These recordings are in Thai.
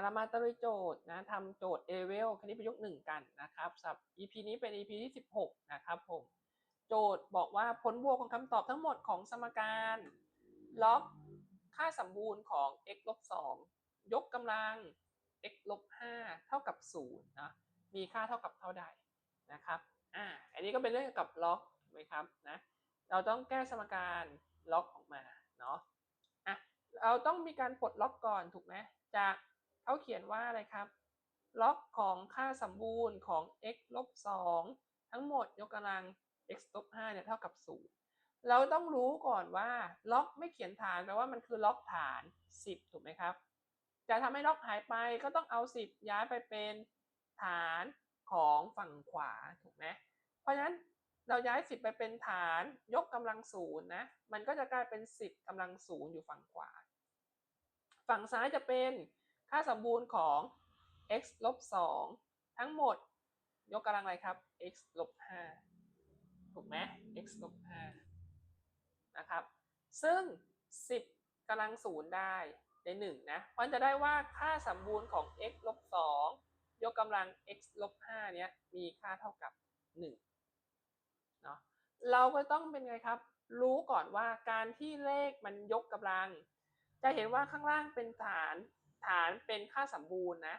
อารามาตะลุยโจทย์นะทำโจทย์เอเวลคณิตประยุกต์หนึ่งกันนะครับสับ EP นี้เป็น EP ที่ 16 นะครับผมโจทย์บอกว่าผลบวกของคำตอบทั้งหมดของสมการล็อกค่าสมบูรณ์ของ x ลบ2ยกกำลัง x ลบ5เท่ากับ0นะมีค่าเท่ากับเท่าใดนะครับอ่าอันนี้ก็เป็นเรื่องกับล็อกไหมครับนะเราต้องแก้สมการล็อกออกมาเนาะอะเราต้องมีการปลดล็อกก่อนถูกไหมจาก เขาเขียนว่าอะไรครับ ล็อกของค่าสมบูรณ์ของ x ลบ2ทั้งหมดยกกำลัง x ลบ5เนี่ยเท่ากับ 0 เราต้องรู้ก่อนว่า ล็อกไม่เขียนฐานแปลว่ามันคือล็อกฐาน 10 ถูกไหมครับ จะทำให้ล็อกหายไปก็ต้องเอา 10 ย้ายไปเป็นฐานของฝั่งขวาถูกไหมเพราะฉะนั้นเราย้าย 10 ไปเป็นฐานยกกำลังศูนย์นะ มันก็จะกลายเป็น 10กำลังศูนย์อยู่ฝั่งขวา ฝั่งซ้ายจะเป็น ค่าสมบูรณ์ของ x ลบ2ทั้งหมดยกกำลังอะไรครับ x ลบ5ถูกไหม x ลบ5นะครับ ซึ่ง 10กำลังศูนย์ได้ใน1นะเพราะจะได้ว่าค่าสมบูรณ์ของ x ลบ2ยกกำลัง x ลบ5เนี้ยมีค่าเท่ากับ1เนาะเราก็ต้องเป็นไงครับ รู้ก่อนว่าการที่เลขมันยกกำลัง จะเห็นว่าข้างล่างเป็นฐาน ฐานเป็นค่าสมบูรณ์นะ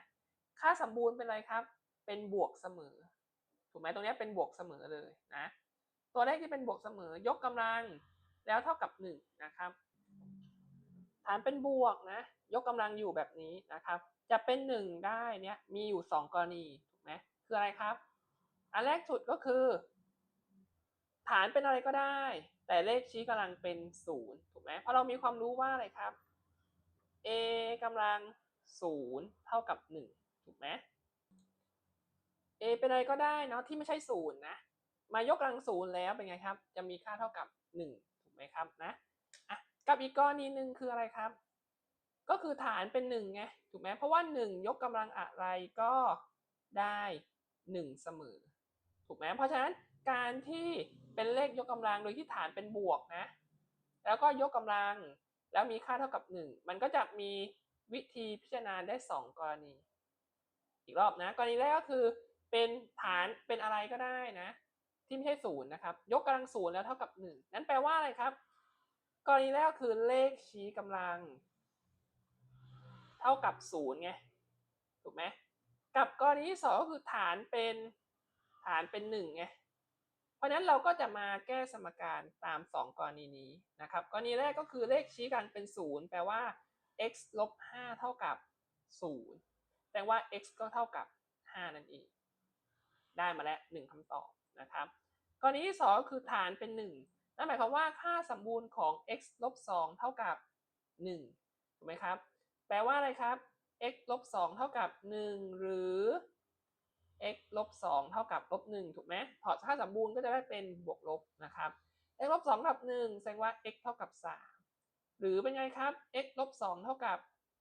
ค่าสมบูรณ์เป็นอะไรครับ เป็นบวกเสมอ ถูกไหมตรงนี้เป็นบวกเสมอเลยนะ ตัวเลขที่เป็นบวกเสมอยกกำลังแล้วเท่ากับ1นะครับ ฐานเป็นบวกนะ ยกกำลังอยู่แบบนี้นะครับ จะเป็น 1 ได้เนี่ยมีอยู่ 2 กรณีถูกไหมคืออะไรครับ อันแรกสุดก็คือ ฐานเป็นอะไรก็ได้ แต่เลขชี้กำลังเป็น0ถูกไหมเพราะเรามีความรู้ว่าอะไรครับ a กำลัง 0 เท่ากับ 1 ถูกไหม a เป็นอะไรก็ได้เนาะที่ไม่ใช่ 0 นะ มายกกำลัง 0 แล้วเป็นไงครับ จะมีค่าเท่ากับ 1 ถูกไหมครับนะอะกับอีกกรณีหนึ่งคืออะไรครับ ก็คือฐานเป็น1ไงถูกไหมเพราะว่า 1 ยกกำลังอะไรก็ได้ 1 เสมอ ถูกไหมเพราะฉะนั้นการที่เป็นเลขยกกำลังโดยที่ฐานเป็นบวกนะ แล้วก็ยกกำลังแล้วมีค่าเท่ากับ 1 มันก็จะมี วิธีพิจารณาได้ 2 กรณี อีกรอบนะ กรณีแรกก็คือเป็นฐานเป็นอะไรก็ได้นะ ที่ไม่ใช่ศูนย์นะครับ ยกกำลังศูนย์แล้วเท่ากับ 1 นั้นแปลว่าอะไรครับ กรณีแรกก็คือเลขชี้กำลัง เท่ากับ0ไงถูกไหมกับกรณีที่สองก็คือฐานเป็นฐานเป็น1ไงเพราะนั้นเราก็จะมาแก้สมการตาม 2 กรณีนี้นะครับ กรณีแรกก็คือเลขชี้กลางเป็น0แปลว่า x ลบ5เท่ากับ 0 แปลว่า x ก็เท่ากับ 5 นั่นเอง ได้มาแล้ว 1คำตอบนะครับ กรณีที่ 2 คือฐานเป็น 1 นั่นหมายความว่าค่าสมบูรณ์ของ x ลบ2เท่ากับ 1 ถูกไหมครับ แปลว่าอะไรครับ x ลบ2เท่ากับ 1 หรือ x ลบ2เท่ากับลบ1ถูกไหมพอค่าสมบูรณ์ก็จะได้เป็นบวกลบนะครับ x ลบ2กับ 1 แสดงว่า x เท่ากับ 3 หรือเป็นไงครับ x ลบ2เท่ากับ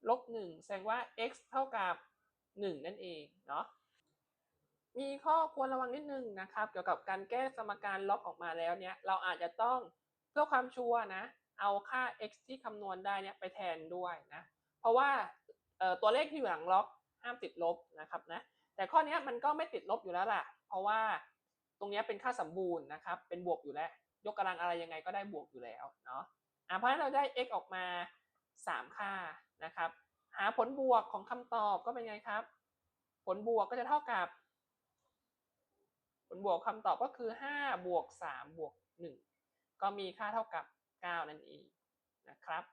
ลบ1แสดงว่า x เท่ากับ 1 นั่นเองเนาะมีข้อควรระวังนิดนึงนะครับ เกี่ยวกับการแก้สมการล็อกออกมาแล้วเนี่ยเราอาจจะต้องเพื่อความชัวร์นะเอาค่า x ที่คำนวณได้เนี่ยไปแทนด้วยนะเพราะว่าตัวเลขที่อยู่หลังล็อกห้ามติดลบนะครับนะแต่ข้อนี้มันก็ไม่ติดลบอยู่แล้วล่ะ เพราะว่าตรงนี้เป็นค่าสมบูรณ์นะครับเป็นบวกอยู่แล้ว ยกกำลังอะไรยังไงก็ได้บวกอยู่แล้วเนาะ อะเพราะฉะนั้นเราได้ x ออกมา 3 ค่านะครับ หาผลบวกของคำตอบก็เป็นไงครับ ผลบวกก็จะเท่ากับ ผลบวกคำตอบก็คือ 5 บวก 3 บวก 1 ก็มีค่าเท่ากับ 9 นั่นเองนะครับ